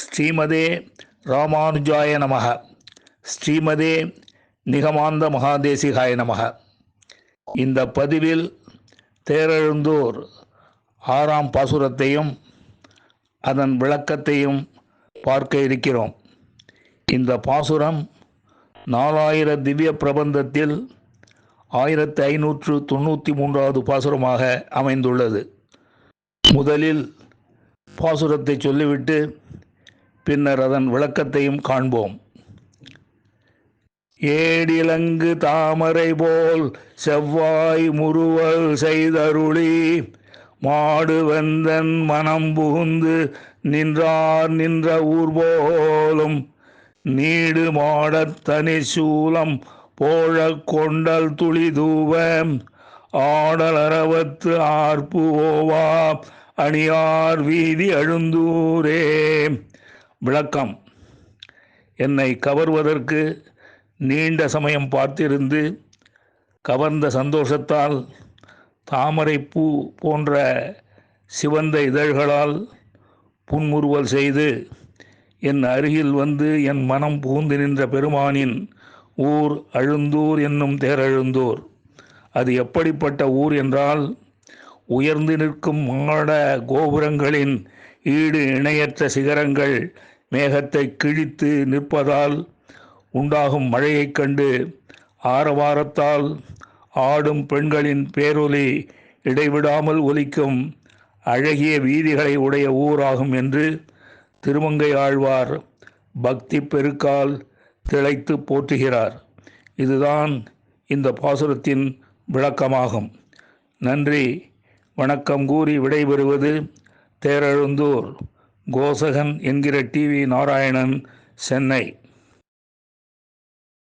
ஸ்ரீமதே ராமானுஜாய நமக. ஸ்ரீமதே நிகமாந்த மகாதேசிகாய நமக. இந்த பதிவில் தேரெழுந்தூர் ஆறாம் பாசுரத்தையும் அதன் விளக்கத்தையும் பார்க்க இருக்கிறோம். இந்த பாசுரம் நாலாயிர திவ்ய பிரபந்தத்தில் ஆயிரத்தி ஐநூற்று தொண்ணூற்றி மூன்றாவது பாசுரமாக அமைந்துள்ளது. முதலில் பாசுரத்தை சொல்லிவிட்டு பின்னர் அதன் விளக்கத்தையும் காண்போம். ஏடிலங்கு தாமரை போல் செவ்வாய் முறுவல் செய்தருளி மாடுவந்தன் மனம் புகுந்து நின்றார் நின்ற ஊர் போலும் நீடு மாடத் தனி சூலம் போழ கொண்டல் துளி தூவம் ஆடல் அறவத்து ஆர்ப்பு ஓவா அணியார் வீதி அழுந்தூரே. விளக்கம். என்னை கவர்வதற்கு நீண்ட சமயம் பார்த்திருந்து கவர்ந்த சந்தோஷத்தால் தாமரைப்பூ போன்ற சிவந்த இதழ்களால் புன்முறுவல் செய்து என் அருகில் வந்து என் மனம் புகுந்து நின்ற பெருமானின் ஊர் அழுந்தூர் என்னும் தேரழுந்தூர் அது எப்படிப்பட்ட ஊர் என்றால் உயர்ந்து நிற்கும் மாட கோபுரங்களின் ஈடு இணையற்ற சிகரங்கள் மேகத்தை கிழித்து நிற்பதால் உண்டாகும் மழையைக் கண்டு ஆரவாரத்தால் ஆடும் பெண்களின் பேரொலி இடைவிடாமல் ஒலிக்கும் அழகிய வீதிகளை உடைய ஊராகும் என்று திருமங்கை ஆழ்வார் பக்தி பெருக்கால் திளைத்து போற்றுகிறார். இதுதான் இந்த பாசுரத்தின் விளக்கமாகும். நன்றி. வணக்கம் கூறி விடைபெறுவது தேரெழுந்தூர். கோசகன் என்கிற டிவி நாராயணன் சென்னை.